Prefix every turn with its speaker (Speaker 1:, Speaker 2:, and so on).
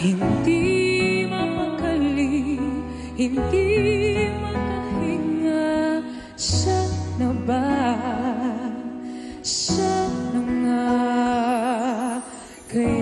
Speaker 1: Hindi mapakali Hindi makahinga Siya na ba? Siya na nga Kaya